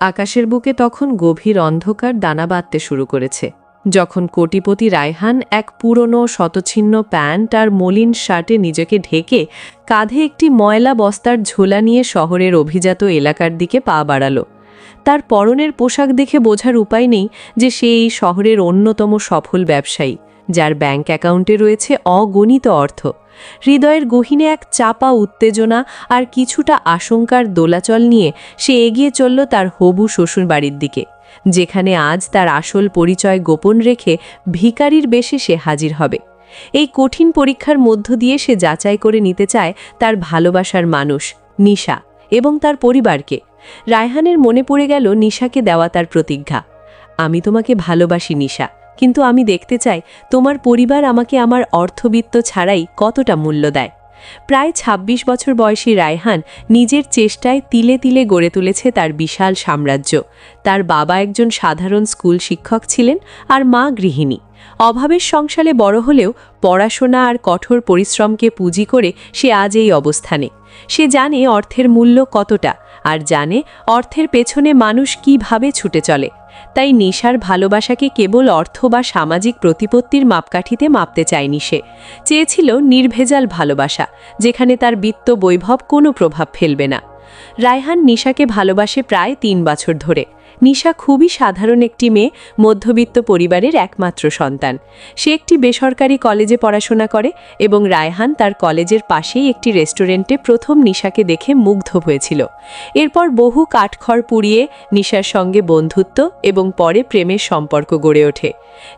আকাশের বুকে তখন গভীর অন্ধকার দানা বাঁধতে শুরু করেছে। যখন কোটিপতি রায়হান এক পুরনো শতছিন্ন প্যান্ট আর মলিন শার্টে নিজেকে ঢেকে কাঁধে একটি ময়লা বস্তার ঝোলা নিয়ে শহরের অভিজাত এলাকার দিকে পা বাড়ালো। তার পরনের পোশাক দেখে বোঝার উপায় নেই যে সে এই শহরের অন্যতম সফল ব্যবসায়ী। যার ব্যাংক অ্যাকাউন্টে রয়েছে অগণিত অর্থ। হৃদয়ের গহীনে এক চাপা উত্তেজনা আর কিছুটা আশঙ্কার দোলাচল নিয়ে সে এগিয়ে চলল তার হবু শ্বশুর বাড়ির দিকে, যেখানে আজ তার আসল পরিচয় গোপন রেখে ভিকারির বেশে সে হাজির হবে। এই কঠিন পরীক্ষার মধ্য দিয়ে সে যাচাই করে নিতে চায় তার ভালোবাসার মানুষ, নিশা এবং তার পরিবারকে। রায়হানের মনে পড়ে গেল নিশাকে দেওয়া তার প্রতিজ্ঞা, আমি তোমাকে ভালোবাসি, নিশা। কিন্তু আমি দেখতে চাই তোমার পরিবার আমাকে আমার অর্থবিত্ত ছাড়াই কতটা মূল্য দেয়। প্রায় ২৬ বছর বয়সী রায়হান নিজের চেষ্টায় তিলে তিলে গড়ে তুলেছে তার বিশাল সাম্রাজ্য। তার বাবা একজন সাধারণ স্কুল শিক্ষক ছিলেন আর মা গৃহিণী। অভাবের সংসারে বড় হলেও পড়াশোনা আর কঠোর পরিশ্রমকে পুঁজি করে সে আজ এই অবস্থানে। সে জানে অর্থের মূল্য কতটা আর জানে অর্থের পেছনে মানুষ কীভাবে ছুটে চলে। তাই নিশার ভালোবাসাকে কেবল অর্থ বা সামাজিক প্রতিপত্তির মাপকাঠিতে মাপতে চায়নি সে। চেয়েছিল নির্ভেজাল ভালোবাসা, যেখানে তার বিত্ত বৈভব কোনো প্রভাব ফেলবে না। রায়হান নিশাকে ভালোবাসে প্রায় তিন বছর ধরে। নিশা খুবই সাধারণ একটি মেয়ে, মধ্যবিত্ত পরিবারের একমাত্র সন্তান। সে একটি বেসরকারি কলেজে পড়াশোনা করে এবং রায়হান তার কলেজের পাশেই একটি রেস্টুরেন্টে প্রথম নিশাকে দেখে মুগ্ধ হয়েছিল। এরপর বহু কাঠখড় পুড়িয়ে নিশার সঙ্গে বন্ধুত্ব এবং পরে প্রেমের সম্পর্ক গড়ে ওঠে।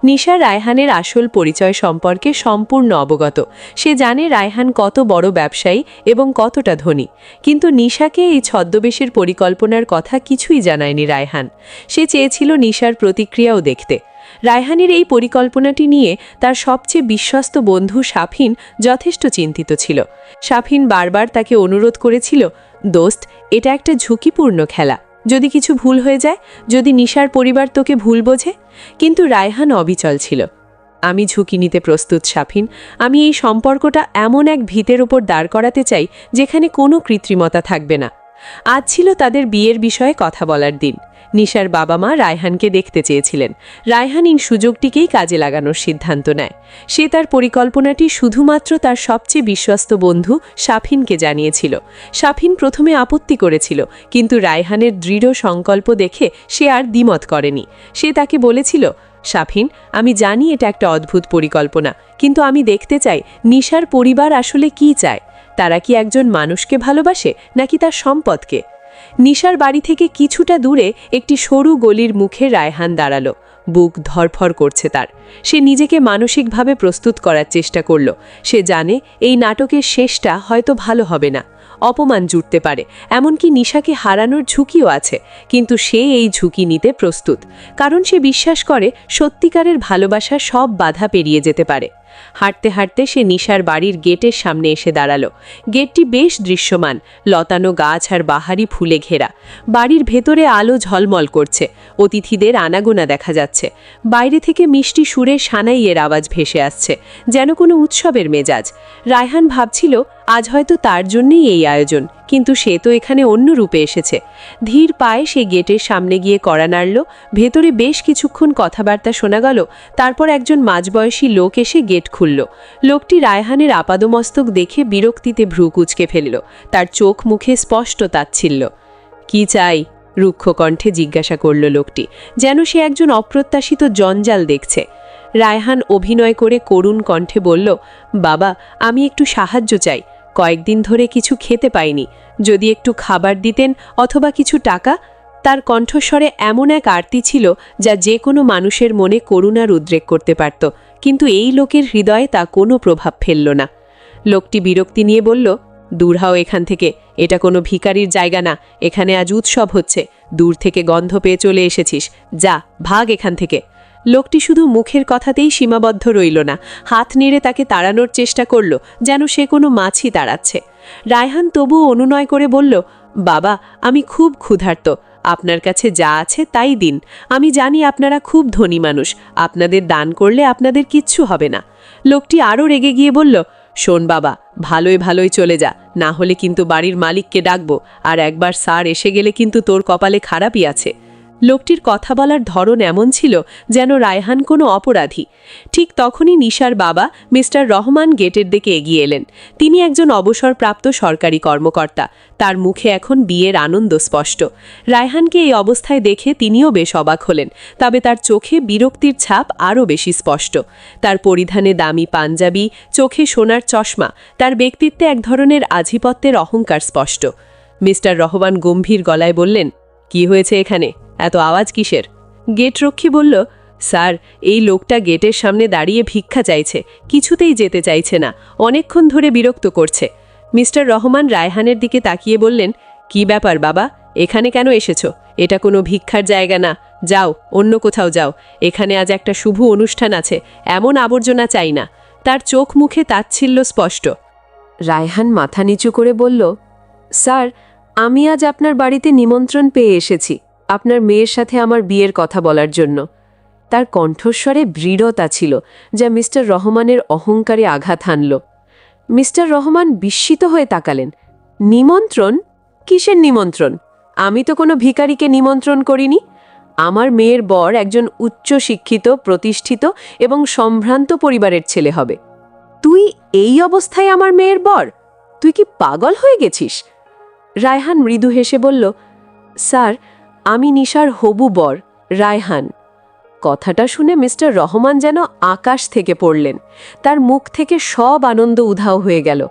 নিশা রায়হানের আসল পরিচয় সম্পর্কে সম্পূর্ণ অবগত। সে জানে রায়হান কত বড় ব্যবসায়ী এবং কতটা ধনী। কিন্তু নিশাকে এই ছদ্মবেশের পরিকল্পনার কথা কিছুই জানায়নি রায়হান। সে চেয়েছিল নিশার প্রতিক্রিয়াও দেখতে। রায়হানের এই পরিকল্পনাটি নিয়ে তার সবচেয়ে বিশ্বস্ত বন্ধু সাফিন যথেষ্ট চিন্তিত ছিল। সাফিন বারবার তাকে অনুরোধ করেছিল, দোস্ত, এটা একটা ঝুঁকিপূর্ণ খেলা। যদি কিছু ভুল হয়ে যায়, যদি নিশার পরিবার তোকে ভুল বোঝে? কিন্তু রায়হান অবিচল ছিল। আমি ঝুঁকি নিতে প্রস্তুত সাফিন আমি এই সম্পর্কটা এমন এক ভিতের ওপর দাঁড় করাতে চাই, যেখানে কোনো কৃত্রিমতা থাকবে না। আজ ছিল তাদের বিয়ের বিষয়ে কথা বলার দিন। নিশার বাবা মা রায়হানকে দেখতে চেয়েছিলেন। রায়হান এই সুযোগটিকেই কাজে লাগানোর সিদ্ধান্ত নেয়। সে তার পরিকল্পনাটি শুধুমাত্র তার সবচেয়ে বিশ্বস্ত বন্ধু সাফিনকে জানিয়েছিল। সাফিন প্রথমে আপত্তি করেছিল, কিন্তু রায়হানের দৃঢ় সংকল্প দেখে সে আর দ্বিমত করেনি। সে তাকে বলেছিল সাফিন আমি জানি এটা একটা অদ্ভুত পরিকল্পনা, কিন্তু আমি দেখতে চাই নিশার পরিবার আসলে কি চায়। তারা কি একজন মানুষকে ভালোবাসে, নাকি তার সম্পদকে? নিশার বাড়ি থেকে কিছুটা দূরে একটি সরু গলির মুখে রায়হান দাঁড়াল। বুক ধরফর করছে তার। সে নিজেকে মানসিকভাবে প্রস্তুত করার চেষ্টা করল। সে জানে এই নাটকের শেষটা হয়তো ভালো হবে না। অপমান জুটতে পারে, এমনকি নিশাকে হারানোর ঝুঁকিও আছে। কিন্তু সে এই ঝুঁকি নিতে প্রস্তুত। কারণ সে বিশ্বাস করে সত্যিকারের ভালোবাসা সব বাধা পেরিয়ে যেতে পারে। হাঁটতে হাঁটতে সে নিশার বাড়ির গেটের সামনে এসে দাঁড়াল। গেটটি বেশ দৃশ্যমান। লতানো গাছ আর বাহারি ফুলে ঘেরা। বাড়ির ভেতরে আলো ঝলমল করছে। অতিথিদের আনাগোনা দেখা যাচ্ছে। বাইরে থেকে মিষ্টি সুরে সানাইয়ের আওয়াজ ভেসে আসছে, যেন কোনো উৎসবের মেজাজ। রায়হান ভাবছিল, আজ হয়তো তার জন্যই এই আয়োজন। কিন্তু সে তো এখানে অন্য রূপে এসেছে। ধীর পায়ে সে গেটের সামনে গিয়ে কড়া নাড়ল, ভেতরে বেশ কিছুক্ষণ কথাবার্তা শোনা গেল, তারপর একজন মাঝবয়সী লোক এসে গেট খুলল। লোকটি রায়হানের আপাদমস্তক দেখে বিরক্তিতে ভ্রু কুচকে ফেলল, তার চোখ মুখে স্পষ্ট তাচ্ছিল্য। কি চাই? রুক্ষ কণ্ঠে জিজ্ঞাসা করল লোকটি, যেন সে একজন অপ্রত্যাশিত জঞ্জাল দেখছে। রায়হান অভিনয় করে করুণ কণ্ঠে বলল, বাবা, আমি একটু সাহায্য চাই। কয়েকদিন ধরে কিছু খেতে পাইনি। যদি একটু খাবার দিতেন অথবা কিছু টাকা, তার কণ্ঠস্বরে এমন এক আরতি ছিল যা যে কোনো মানুষের মনে করুণার উদ্রেক করতে পারত, কিন্তু এই লোকের হৃদয়ে তা কোনো প্রভাব ফেলল না। লোকটি বিরক্তি নিয়ে বলল, দূর হও এখান থেকে, এটা কোনো ভিকারির জায়গা না, এখানে আজ উৎসব হচ্ছে, দূর থেকে গন্ধ পেয়ে চলে এসেছিস, যা, ভাগ এখান থেকে। লোকটি শুধু মুখের কথাতেই সীমাবদ্ধ রইল না, হাত নেড়ে তাকে তাড়ানোর চেষ্টা করল, যেন সে কোনো মাছই তাড়াচ্ছে। রায়হান তবু অনুনয় করে বলল, বাবা, আমি খুব ক্ষুধার্ত, আপনার কাছে যা আছে তাই দিন। আমি জানি আপনারা খুব ধনী মানুষ, আপনাদের দান করলে আপনাদের কিচ্ছু হবে না। লোকটি আরও রেগে গিয়ে বলল, শোন বাবা ভালোই ভালোই চলে যা, না হলে কিন্তু বাড়ির মালিককে ডাকবো, আর একবার স্যার এসে গেলে কিন্তু তোর কপালে খারাপই আছে। লোকটির কথা বলার ধরন এমন ছিল যেন রায়হান কোনো অপরাধী। ঠিক তখনই নিশার বাবা মিস্টার রহমান গেটের দিকে এগিয়ে এলেন। তিনি একজন অবসরপ্রাপ্ত সরকারি কর্মকর্তা। তার মুখে এখন বিয়ের আনন্দ স্পষ্ট। রায়হানকে এই অবস্থায় দেখে তিনিও বেশ অবাক হলেন, তবে তার চোখে বিরক্তির ছাপ আরও বেশি স্পষ্ট। তার পরিধানে দামি পাঞ্জাবি, চোখে সোনার চশমা, তার ব্যক্তিত্বে এক ধরনের আধিপত্যের অহংকার স্পষ্ট। মিস্টার রহমান গম্ভীর গলায় বললেন, কি হয়েছে এখানে? এত আওয়াজ কিসের? গেটরক্ষী বলল, স্যার, এই লোকটা গেটের সামনে দাঁড়িয়ে ভিক্ষা চাইছে, কিছুতেই যেতে চাইছে না, অনেকক্ষণ ধরে বিরক্ত করছে। মিস্টার রহমান রায়হানের দিকে তাকিয়ে বললেন, কি ব্যাপার বাবা, এখানে কেন এসেছ? এটা কোনো ভিক্ষার জায়গা না। যাও, অন্য কোথাও যাও। এখানে আজ একটা শুভ অনুষ্ঠান আছে, এমন আবর্জনা চাই না। তার চোখ মুখে তাচ্ছিল্য স্পষ্ট। রায়হান মাথা নিচু করে বলল, স্যার, আমি আজ আপনার বাড়িতে নিমন্ত্রণ পেয়ে এসেছি। আপনার মেয়ের সাথে আমার বিয়ের কথা বলার জন্য। তার কণ্ঠস্বরে দৃঢ়তা ছিল, যা মিস্টার রহমানের অহংকারে আঘাত হানল। মিস্টার রহমান বিস্মিত হয়ে তাকালেন। নিমন্ত্রণ? কিসের নিমন্ত্রণ? আমি তো কোনো ভিখারিকে নিমন্ত্রণ করিনি। আমার মেয়ের বর একজন উচ্চ শিক্ষিত প্রতিষ্ঠিত এবং সম্ভ্রান্ত পরিবারের ছেলে হবে। তুই এই অবস্থায় আমার মেয়ের বর? তুই কি পাগল হয়ে গেছিস? রায়হান মৃদু হেসে বলল, স্যার আমি নিশার হবু বর, রায়হান। কথাটা শুনে মিস্টার রহমান যেন আকাশ থেকে পড়লেন। তার মুখ থেকে সব আনন্দ উধাও হয়ে গেল।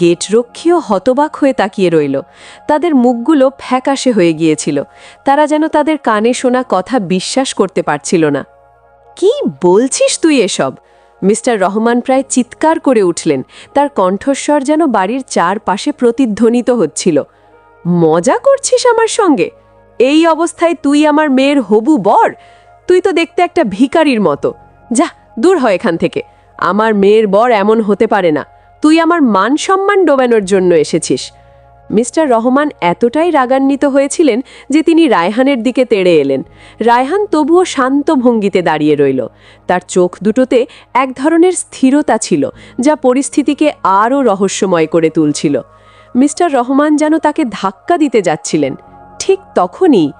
গেটরক্ষীও হতবাক হয়ে তাকিয়ে রইল। তাদের মুখগুলো ফ্যাকাশে হয়ে গিয়েছিল। তারা যেন তাদের কানে শোনা কথা বিশ্বাস করতে পারছিল না। কি বলছিস তুই এসব? মিস্টার রহমান প্রায় চিৎকার করে উঠলেন। তার কণ্ঠস্বর যেন বাড়ির চারপাশে প্রতিধ্বনিত হচ্ছিল। মজা করছিস আমার সঙ্গে? এই অবস্থায় তুই আমার মেয়ের হবু বর? তুই তো দেখতে একটা ভিকারির মতো। যা, দূর হয় এখান থেকে। আমার মেয়ের বর এমন হতে পারে না। তুই আমার মান সম্মান ডোবানোর জন্য এসেছিস। মিস্টার রহমান এতটাই রাগান্বিত হয়েছিলেন যে তিনি রায়হানের দিকে তেড়ে এলেন। রায়হান তবুও শান্ত ভঙ্গিতে দাঁড়িয়ে রইল। তার চোখ দুটোতে এক ধরনের স্থিরতা ছিল, যা পরিস্থিতিকে আরও রহস্যময় করে তুলছিল। মিস্টার রহমান যেন তাকে ধাক্কা দিতে যাচ্ছিলেন। ঠিক তখনই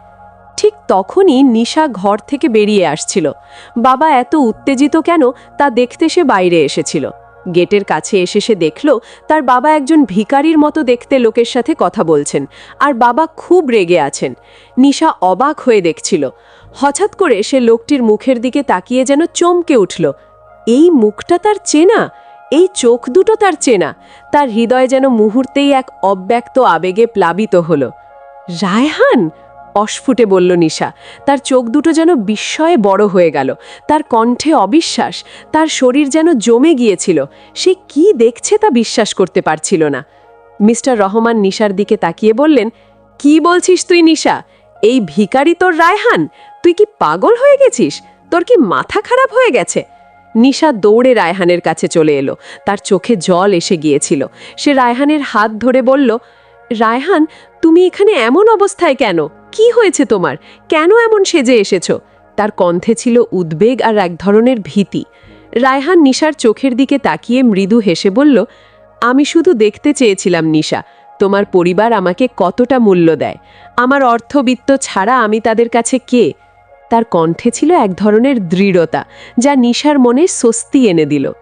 ঠিক তখনই নিশা ঘর থেকে বেরিয়ে আসছিল। বাবা এত উত্তেজিত কেন তা দেখতে সে বাইরে এসেছিল। গেটের কাছে এসে সে দেখল, তার বাবা একজন ভিকারির মতো দেখতে লোকের সাথে কথা বলছেন আর বাবা খুব রেগে আছেন। নিশা অবাক হয়ে দেখছিল। হঠাৎ করে সে লোকটির মুখের দিকে তাকিয়ে যেন চমকে উঠল। এই মুখটা তার চেনা? এই চোখ দুটো তার চেনা? তার হৃদয় যেন মুহূর্তেই এক অব্যক্ত আবেগে প্লাবিত হল। রায়হান? অস্ফুটে বলল নিশা। তার চোখ দুটো যেন বিস্ময়ে বড় হয়ে গেল। তার কণ্ঠে অবিশ্বাস, তার শরীর যেন জমে গিয়েছিল। সে কি দেখছে তা বিশ্বাস করতে পারছিল না। মিস্টার রহমান নিশার দিকে তাকিয়ে বললেন, কি বলছিস তুই নিশা? এই ভিকারি তোর রায়হান? তুই কি পাগল হয়ে গেছিস? তোর কি মাথা খারাপ হয়ে গেছে? নিশা দৌড়ে রায়হানের কাছে চলে এলো। তার চোখে জল এসে গিয়েছিল। সে রায়হানের হাত ধরে বলল রায়হান, তুমি এখানে এমন অবস্থায় কেন? কি হয়েছে তোমার? কেন এমন সেজে এসেছ? তার কণ্ঠে ছিল উদ্বেগ আর এক ধরনের ভীতি। রায়হান নিশার চোখের দিকে তাকিয়ে মৃদু হেসে বলল, আমি শুধু দেখতে চেয়েছিলাম, নিশা। তোমার পরিবার আমাকে কতটা মূল্য দেয়? আমার অর্থবিত্ত ছাড়া আমি তাদের কাছে কে? তার কণ্ঠে ছিল এক ধরনের দৃঢ়তা, যা নিশার মনে স্বস্তি এনে দিল।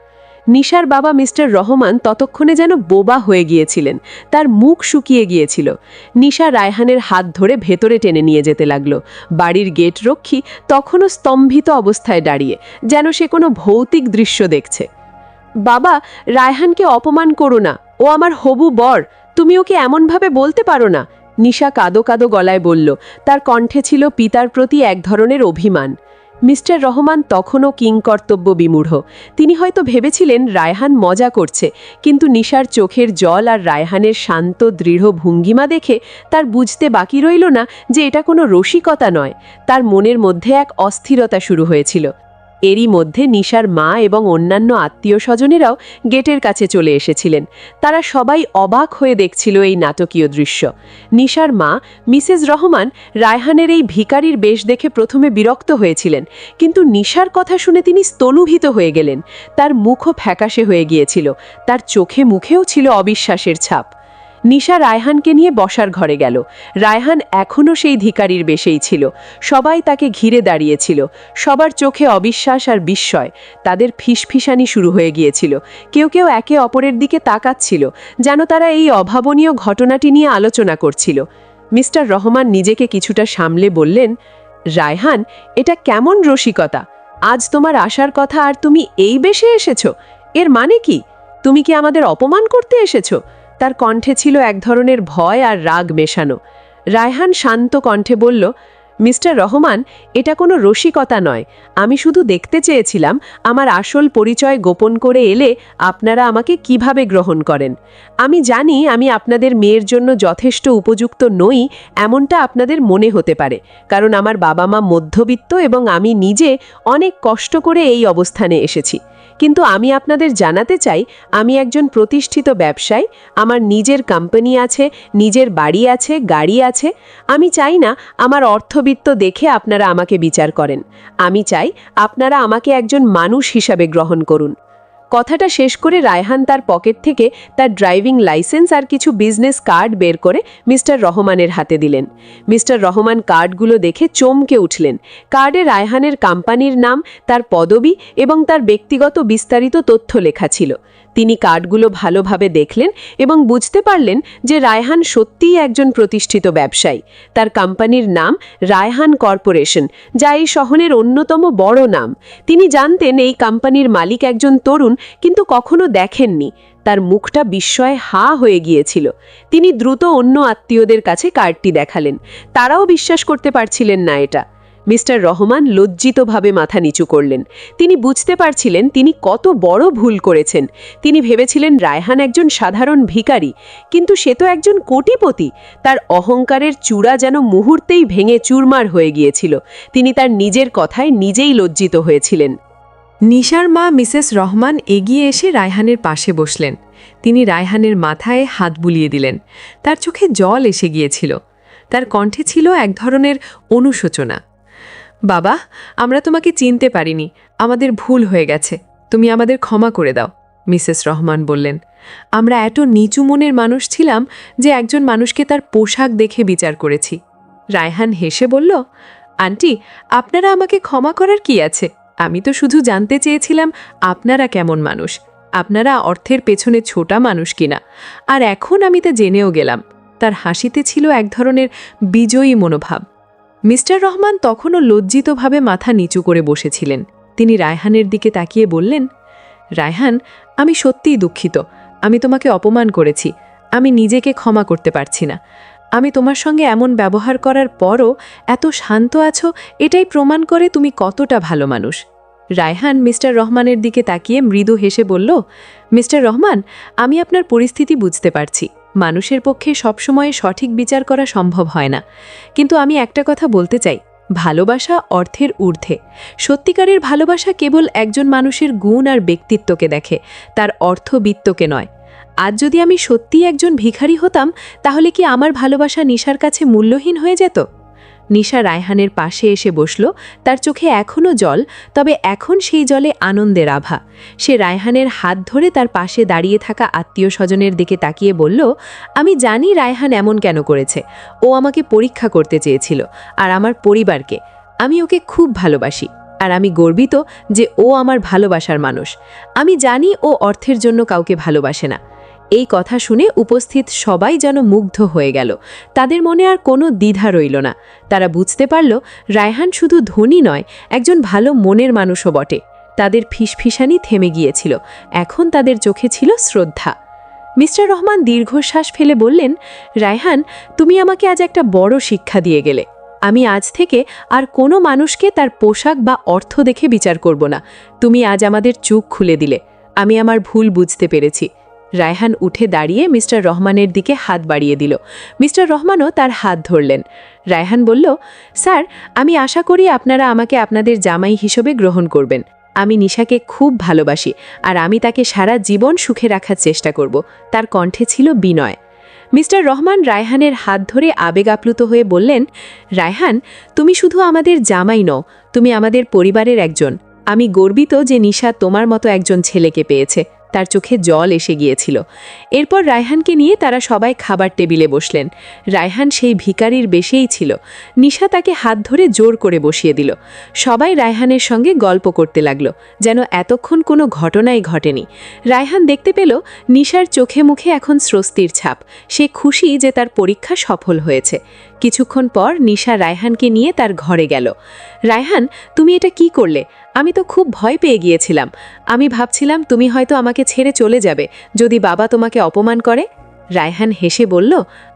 নিশার বাবা মিস্টার রহমান ততক্ষণে যেন বোবা হয়ে গিয়েছিলেন। তার মুখ শুকিয়ে গিয়েছিল। নিশা রায়হানের হাত ধরে ভেতরে টেনে নিয়ে যেতে লাগল। বাড়ির গেট রক্ষী তখনও স্তম্ভিত অবস্থায় দাঁড়িয়ে, যেন সে কোনো ভৌতিক দৃশ্য দেখছে। বাবা, রায়হানকে অপমান করো না। ও আমার হবু বর। তুমি ওকে এমনভাবে বলতে পারো না? নিশা কাদো কাদো গলায় বলল। তার কণ্ঠে ছিল পিতার প্রতি এক ধরনের অভিমান। মিস্টার রহমান তখনও কিং কর্তব্য বিমূঢ়। তিনি হয়তো ভেবেছিলেন রায়হান মজা করছে, কিন্তু নিশার চোখের জল আর রায়হানের শান্ত, দৃঢ় ভঙ্গিমা দেখে তার বুঝতে বাকি রইল না যে এটা কোনো রসিকতা নয়। তার মনের মধ্যে এক অস্থিরতা শুরু হয়েছিল। এরই মধ্যে নিশার মা এবং অন্যান্য আত্মীয় স্বজনেরাও গেটের কাছে চলে এসেছিলেন। তারা সবাই অবাক হয়ে দেখছিল এই নাটকীয় দৃশ্য। নিশার মা, মিসেস রহমান, রায়হানের এই ভিকারির বেশ দেখে প্রথমে বিরক্ত হয়েছিলেন, কিন্তু নিশার কথা শুনে তিনি স্তনুভীত হয়ে গেলেন। তার মুখও ফ্যাকাশে হয়ে গিয়েছিল। তার চোখে মুখেও ছিল অবিশ্বাসের ছাপ। নিশা রায়হানকে নিয়ে বসার ঘরে গেল। রায়হান এখনও সেই ধিকারির বেশেই ছিল। সবাই তাকে ঘিরে দাঁড়িয়েছিল। সবার চোখে অবিশ্বাস আর বিস্ময়। তাদের ফিসফিসানি শুরু হয়ে গিয়েছিল। কেউ কেউ একে অপরের দিকে তাকাচ্ছিল, যেন তারা এই অভাবনীয় ঘটনাটি নিয়ে আলোচনা করছিল। মিস্টার রহমান নিজেকে কিছুটা সামলে বললেন, রায়হান, এটা কেমন রসিকতা? আজ তোমার আসার কথা আর তুমি এই বেশে এসেছ? এর মানে কি? তুমি কি আমাদের অপমান করতে এসেছ? তার কণ্ঠে ছিল এক ধরনের ভয় আর রাগ মেশানো। রায়হান শান্ত কণ্ঠে বলল, মিস্টার রহমান, এটা কোনো রসিকতা নয়। আমি শুধু দেখতে চেয়েছিলাম, আমার আসল পরিচয় গোপন করে এলে আপনারা আমাকে কীভাবে গ্রহণ করেন। আমি জানি আমি আপনাদের মেয়ের জন্য যথেষ্ট উপযুক্ত নই, এমনটা আপনাদের মনে হতে পারে, কারণ আমার বাবা মা মধ্যবিত্ত এবং আমি নিজে অনেক কষ্ট করে এই অবস্থানে এসেছি। কিন্তু আমি আপনাদের জানাতে চাই, আমি একজন প্রতিষ্ঠিত ব্যবসায়ী, আমার নিজের কোম্পানি আছে, নিজের বাড়ি আছে, গাড়ি আছে, আমি চাই না আমার অর্থবিত্ত দেখে আপনারা আমাকে বিচার করেন। আমি চাই আপনারা আমাকে একজন মানুষ হিসাবে গ্রহণ করুন। কথাটা শেষ করে রায়হান তার পকেট থেকে তার ড্রাইভিং লাইসেন্স আর কিছু বিজনেস কার্ড বের করে মিস্টার রহমানের হাতে দিলেন। মিস্টার রহমান কার্ডগুলো দেখে চমকে উঠলেন। কার্ডে রায়হানের কোম্পানির নাম, তার পদবি এবং তার ব্যক্তিগত বিস্তারিত তথ্য লেখা ছিল। তিনি কার্ডগুলো ভালোভাবে দেখলেন এবং বুঝতে পারলেন যে রায়হান সত্যিই একজন প্রতিষ্ঠিত ব্যবসায়ী। তার কোম্পানির নাম রায়হান কর্পোরেশন, যা এই শহরের অন্যতম বড় নাম। তিনি জানতেন এই কোম্পানির মালিক একজন তরুণ, কিন্তু কখনো দেখেননি। তার মুখটা বিস্ময়ে হা হয়ে গিয়েছিল। তিনি দ্রুত অন্য আত্মীয়দের কাছে কার্ডটি দেখালেন। তারাও বিশ্বাস করতে পারছিলেন না এটা। মিস্টার রহমান লজ্জিতভাবে মাথা নিচু করলেন। তিনি বুঝতে পারছিলেন তিনি কত বড় ভুল করেছেন। তিনি ভেবেছিলেন রায়হান একজন সাধারণ ভিখারি, কিন্তু সে তো একজন কোটিপতি। তার অহংকারের চূড়া যেন মুহূর্তেই ভেঙে চুরমার হয়ে গিয়েছিল। তিনি তার নিজের কথায় নিজেই লজ্জিত হয়েছিলেন। নিশার মা মিসেস রহমান এগিয়ে এসে রায়হানের পাশে বসলেন। তিনি রায়হানের মাথায় হাত বুলিয়ে দিলেন। তার চোখে জল এসে গিয়েছিল। তার কণ্ঠে ছিল এক ধরনের অনুশোচনা। বাবা, আমরা তোমাকে চিনতে পারিনি। আমাদের ভুল হয়ে গেছে। তুমি আমাদের ক্ষমা করে দাও, মিসেস রহমান বললেন। আমরা এত নিচু মনের মানুষ ছিলাম যে একজন মানুষকে তার পোশাক দেখে বিচার করেছি। রায়হান হেসে বলল, আন্টি, আপনারা আমাকে ক্ষমা করার কি আছে? আমি তো শুধু জানতে চেয়েছিলাম আপনারা কেমন মানুষ। আপনারা অর্থের পেছনে ছোটা মানুষ কিনা। আর এখন আমি তা জেনেও গেলাম। তার হাসিতে ছিল এক ধরনের বিজয়ী মনোভাব। মিস্টার রহমান তখনও লজ্জিতভাবে মাথা নিচু করে বসেছিলেন। তিনি রায়হানের দিকে তাকিয়ে বললেন, রায়হান, আমি সত্যিই দুঃখিত। আমি তোমাকে অপমান করেছি। আমি নিজেকে ক্ষমা করতে পারছি না। আমি তোমার সঙ্গে এমন ব্যবহার করার পরও এত শান্ত আছো, এটাই প্রমাণ করে তুমি কতটা ভালো মানুষ। রায়হান মিস্টার রহমানের দিকে তাকিয়ে মৃদু হেসে বলল মিস্টার রহমান, আমি আপনার পরিস্থিতি বুঝতে পারছি। মানুষের পক্ষে সবসময় সঠিক বিচার করা সম্ভব হয় না। কিন্তু আমি একটা কথা বলতে চাই, ভালোবাসা অর্থের ঊর্ধ্বে। সত্যিকারের ভালোবাসা কেবল একজন মানুষের গুণ আর ব্যক্তিত্বকে দেখে, তার অর্থবিত্তকে নয়। আজ যদি আমি সত্যিই একজন ভিখারি হতাম, তাহলে কি আমার ভালোবাসা নিশার কাছে মূল্যহীন হয়ে যেত? নিশা রায়হানের পাশে এসে বসল। তার চোখে এখনও জল, তবে এখন সেই জলে আনন্দের আভা। সে রায়হানের হাত ধরে তার পাশে দাঁড়িয়ে থাকা আত্মীয় স্বজনের দিকে তাকিয়ে বলল, আমি জানি রায়হান এমন কেন করেছে। ও আমাকে পরীক্ষা করতে চেয়েছিল, আর আমার পরিবারকে। আমি ওকে খুব ভালোবাসি, আর আমি গর্বিত যে ও আমার ভালোবাসার মানুষ। আমি জানি ও অর্থের জন্য কাউকে ভালোবাসে না। এই কথা শুনে উপস্থিত সবাই যেন মুগ্ধ হয়ে গেল। তাদের মনে আর কোনো দ্বিধা রইল না। তারা বুঝতে পারল, রায়হান শুধু ধনী নয়, একজন ভালো মনের মানুষও বটে। তাদের ফিসফিসানি থেমে গিয়েছিল। এখন তাদের চোখে ছিল শ্রদ্ধা। মিস্টার রহমান দীর্ঘশ্বাস ফেলে বললেন, রায়হান, তুমি আমাকে আজ একটা বড় শিক্ষা দিয়ে গেলে। আমি আজ থেকে আর কোনো মানুষকে তার পোশাক বা অর্থ দেখে বিচার করব না। তুমি আজ আমাদের চোখ খুলে দিলে। আমি আমার ভুল বুঝতে পেরেছি। রায়হান উঠে দাঁড়িয়ে মিস্টার রহমানের দিকে হাত বাড়িয়ে দিল। মিস্টার রহমানও তার হাত ধরলেন। রায়হান বলল, স্যার, আমি আশা করি আপনারা আমাকে আপনাদের জামাই হিসেবে গ্রহণ করবেন। আমি নিশাকে খুব ভালোবাসি আর আমি তাকে সারা জীবন সুখে রাখার চেষ্টা করব। তার কণ্ঠে ছিল বিনয়। মিস্টার রহমান রায়হানের হাত ধরে আবেগ আপ্লুত হয়ে বললেন, রায়হান, তুমি শুধু আমাদের জামাই নও, তুমি আমাদের পরিবারের একজন। আমি গর্বিত যে নিশা তোমার মতো একজন ছেলেকে পেয়েছে। তার চোখে জল এসে গিয়েছিল। এরপর রায়হানকে নিয়ে তারা সবাই খাবার টেবিলে বসলেন। রায়হান সেই ভিকারির বেশেই ছিল। নিশা তাকে হাত ধরে জোর করে বসিয়ে দিল। সবাই রায়হানের সঙ্গে গল্প করতে লাগল, যেন এতক্ষণ কোনো ঘটনাই ঘটেনি। রায়হান দেখতে পেল, নিশার চোখে মুখে এখন স্বস্তির ছাপ। সে খুশি যে তার পরীক্ষা সফল হয়েছে। কিছুক্ষণ পর নিশা রায়হানকে নিয়ে তার ঘরে গেল। রায়হান, তুমি এটা কি করলে? আমি তো খুব ভয় পেয়ে গিয়েছিলাম। আমি ভাবছিলাম তুমি হয়তো আমাকে ছেড়ে চলে যাবে, যদি বাবা তোমাকে অপমান করে। রায়হান হেসে বলল,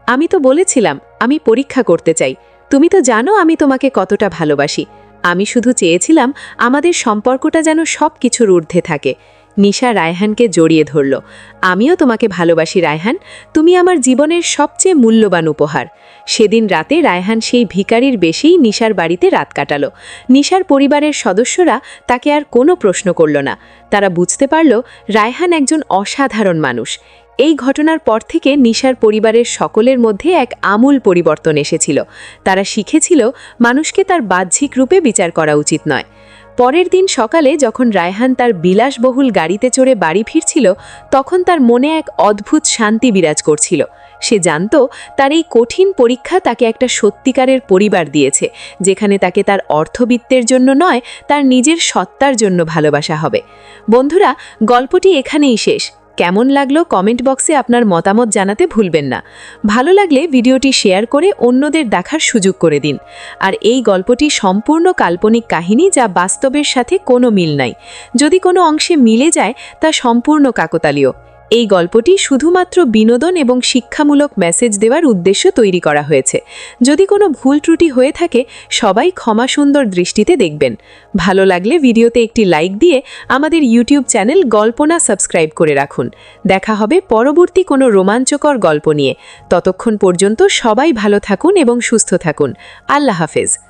আমি তো বলেছিলাম, আমি পরীক্ষা করতে চাই। তুমি তো জানো আমি তোমাকে কতটা ভালোবাসি। আমি শুধু চেয়েছিলাম আমাদের সম্পর্কটা যেন সব কিছুর ঊর্ধ্বে থাকে। নিশা রায়হানকে জড়িয়ে ধরল। আমিও তোমাকে ভালোবাসি রায়হান। তুমি আমার জীবনের সবচেয়ে মূল্যবান উপহার। সেদিন রাতে রায়হান সেই ভিকারির বেশেই নিশার বাড়িতে রাত কাটালো। নিশার পরিবারের সদস্যরা তাকে আর কোনো প্রশ্ন করল না। তারা বুঝতে পারল রায়হান একজন অসাধারণ মানুষ। এই ঘটনার পর থেকে নিশার পরিবারের সকলের মধ্যে এক আমূল পরিবর্তন এসেছিল। তারা শিখেছিল মানুষকে তার বাহ্যিক রূপে বিচার করা উচিত নয়। পরের দিন সকালে যখন রায়হান তার বিলাসবহুল গাড়িতে চড়ে বাড়ি ফিরছিল, তখন তার মনে এক অদ্ভুত শান্তি বিরাজ করছিল। সে জানত তার এই কঠিন পরীক্ষা তাকে একটা সত্যিকারের পরিবার দিয়েছে, যেখানে তাকে তার অর্থবিত্তের জন্য নয়, তার নিজের সত্তার জন্য ভালোবাসা হবে। বন্ধুরা, গল্পটি এখানেই শেষ। কেমন লাগল কমেন্ট বক্সে আপনার মতামত জানাতে ভুলবেন না। ভালো লাগলে ভিডিওটি শেয়ার করে অন্যদের দেখার সুযোগ করে দিন। আর এই গল্পটি সম্পূর্ণ কাল্পনিক কাহিনী যা বাস্তবের সাথে কোনো মিল নাই। যদি কোনো অংশে মিলে যায়, তা সম্পূর্ণ কাকতালীয়। এই গল্পটি শুধুমাত্র বিনোদন এবং শিক্ষামূলক মেসেজ দেওয়ার উদ্দেশ্য তৈরি করা হয়েছে। যদি কোনো ভুল ত্রুটি হয়ে থাকে, সবাই ক্ষমা সুন্দর দৃষ্টিতে দেখবেন। ভালো লাগলে ভিডিওতে একটি লাইক দিয়ে আমাদের ইউটিউব চ্যানেল গল্পনা সাবস্ক্রাইব করে রাখুন। দেখা হবে পরবর্তী কোনো রোমাঞ্চকর গল্প নিয়ে। ততক্ষণ পর্যন্ত সবাই ভালো থাকুন এবং সুস্থ থাকুন। আল্লাহ হাফেজ।